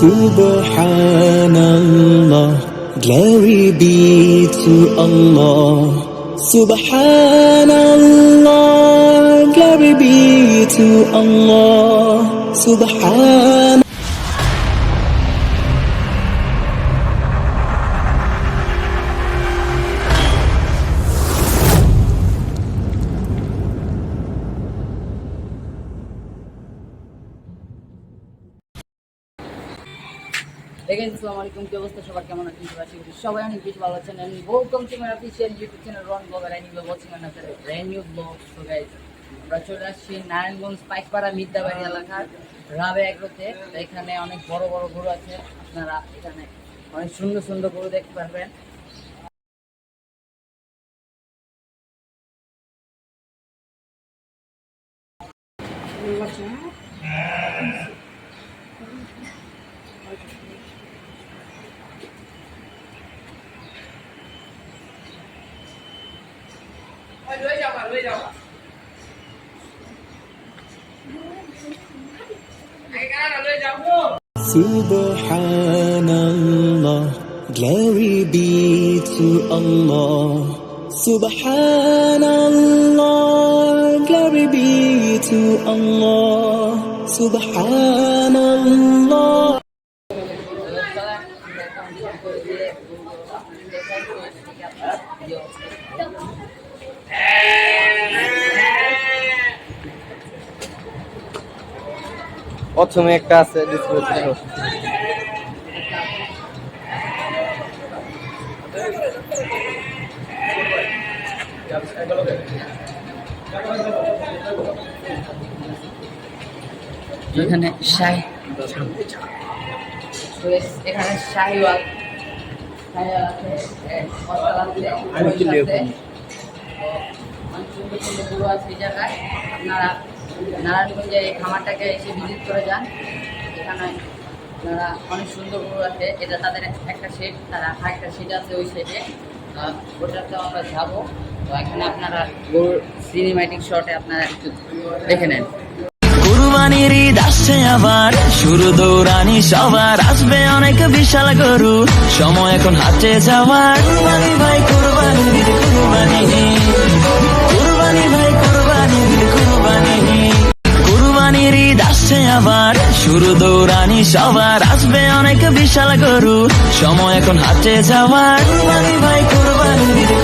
Subhanallah, glory be to Allah. Subhanallah, glory be to Allah. Subhan. আলাইকুম, কি অবস্থা? সবার কেমন আছেন? আশা করি সবাই অনেক বেশি ভালো আছেন। And welcome to my official YouTube channel Ron vlog R anyway watching another brand new vlog so guys আমরা চলে আসছি নারায়ণগঞ্জ পাইকপাড়া মিদ্যাবাড়ি এলাকার রাবে এগ্রোতে। এখানে অনেক বড় বড় গরু আছে। আপনারা এখানে অনেক সুন্দর সুন্দর গরু দেখতে পারবেন। Subhanallah, glory be to Allah. Subhanallah, glory be to Allah. Subhanallah. প্রথমে একটা আছে ডিসপ্লে এখানে শাহি এখানে আছে অনেক সুন্দর সুন্দর গরু আছে এই জায়গায় আপনারা এই খামারটাকে এসে ভিজিট করে যান। এখানে আপনারা অনেক সুন্দর গরু আছে। এটা তাদের একটা শেড তারা আরেকটা শেড আছে ওই শেডে ওটাতে আমরা যাব। তো এখানে আপনারা গরুর সিনেমাটিক শটে আপনারা একটু দেখে নেন। কুরবানির ঈদ আসছে আবার, শুরু দৌড়ানি সবার। আসবে অনেক বিশাল গরু, সময় এখন হাতে যাওয়ার। ভাই কুরবানি কুরবানি শুরু দৌড়ানি সবার, আসবে অনেক বিশাল গরু। সময় এখন হাতে যাওয়ার। ভাই, কুরবানি ভাই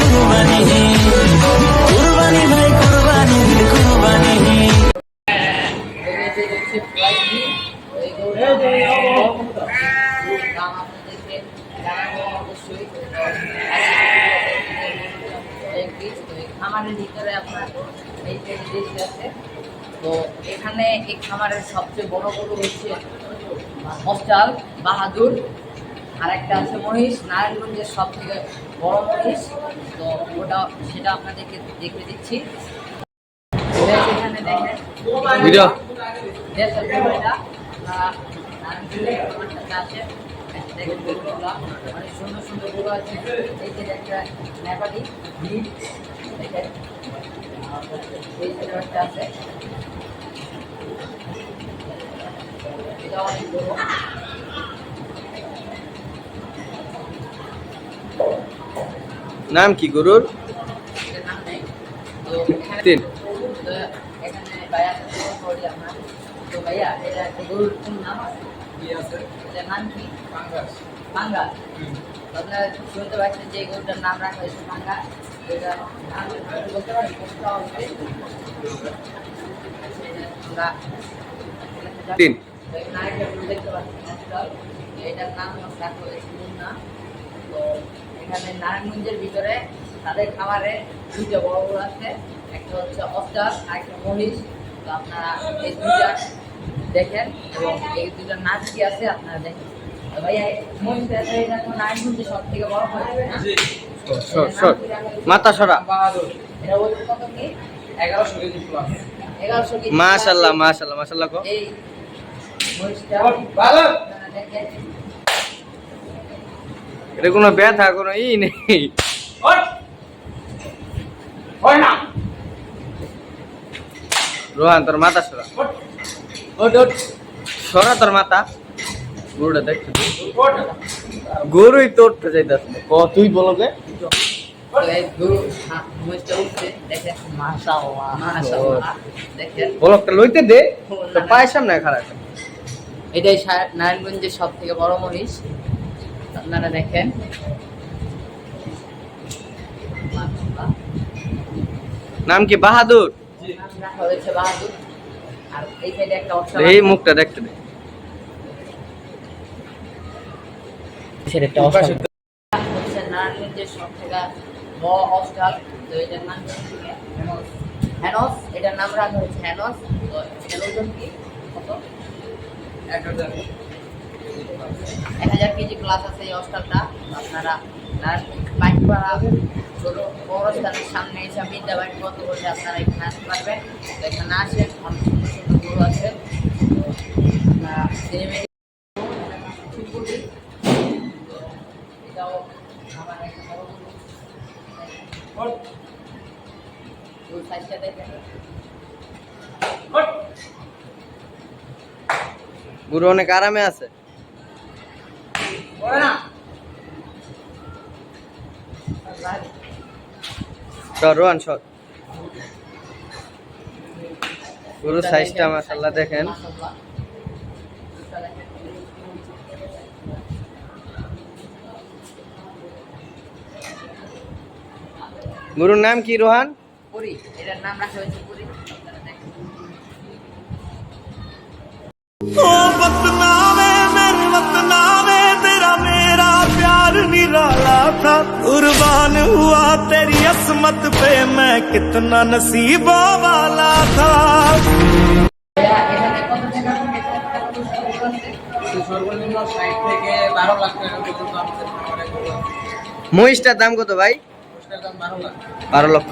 খামারের ভিতরে আপনার এই যে আছে তো এখানে এই খামারের সবচেয়ে বড় গরু হচ্ছে অস্টাল বাহাদুর। আর একটা আছে মহিষ নারায়ণগঞ্জের সব থেকে বড় মহিষ। তো ওটা সেটা আপনাদেরকে দেখে দিচ্ছি। এখানে দেখেন আছে। অনেক সুন্দর সুন্দর গরু আছে। এই যে একটা নেপালি ভিড় দেখেন। এই আছে। নাম কি পাঙ্গাস পাঙ্গাস আপনারা শুনতে পাচ্ছেন যে এই গরুটার নাম রাখা হয়েছে পাঙ্গাস এটা নাম একটু বলতে পারেন কোনটা হবে আমরা তিন তো এখানে দেখতে পাচ্ছেন নস্টাল। এটার নাম রাখা হয়েছে মুন্না। তো এখানে নারায়ণগঞ্জের ভিতরে তাদের খাবারে দুইটা বড় বড় আছে। একটা হচ্ছে অস্টার আর একটা মহিষ। তো আপনারা এই দুইটা দেখেন এবং এই নাচ কি আছে আপনারা দেখেন। ভাইয়া মহিষটা আছে এটা তো নারায়ণগঞ্জে সব থেকে বড় না? সর। এটা কত কি? এগারোশো কেজি প্লাস এগারোশো কেজি। মাশাল্লাহ মাশাল্লাহ মাশাল্লাহ কো এই এটা কোনো ব্যথা কোনো ই নেই। রোহান তোর মাথা সরা। সরা তোর মাথা। গরুটা দেখতে দে। গরুই তোরতে চাইতাছে ক তুই বলো গে। বলকটা লইতে দে। তো পায়ের সামনে খারাপ এটাই নারায়ণগঞ্জের সব থেকে বড় মহিষ। আপনারা দেখেন। নাম কি? বাহাদুর? নাম রাখা হয়েছে বাহাদুর। আর এই সাইডে একটা এই মুখটা দেখতে দে। একটা অশ্ব হচ্ছে নারায়ণগঞ্জের সব থেকে বড় অস্টাল তো এটার নাম হচ্ছে হ্যানস হ্যানস এটার নাম রাখা হয়েছে হ্যানস ওজন কি? কত? এক হাজার কেজি প্লাস আছে এই অস্টালটা আপনারা বাইকপাড়া ছোট পৌরস্থানের সামনে এসে বিদ্যা বাইক কত বললে আপনারা এখানে আসতে পারবেন। তো এখানে আসেন অনেক সুন্দর সুন্দর গরু আছে। এটাও আমার একটা বড় সাইজটা দেখেন। গরু অনেক আরামে আছে। চল রোহান সর। গরুর সাইজটা মাসাল্লাহ দেখেন। গরুর নাম কি রোহান? এটার নাম রাখা হয়েছে। ओ बदनामे मेरे बदनामे तेरा मेरा प्यार निराला था कुर्बान हुआ तेरी असमत पे मैं कितना नसीबों वाला था এটা- এখানে কত টাকা থেকে কত টাকা আছে? সর্বনিম্ন ষাট থেকে বারো লাখ টাকা পর্যন্ত আমাদের খামারে গরু আছে। মহিষটার দাম কত ভাই গোষ্ঠের দাম বারো লাখ বারো লক্ষ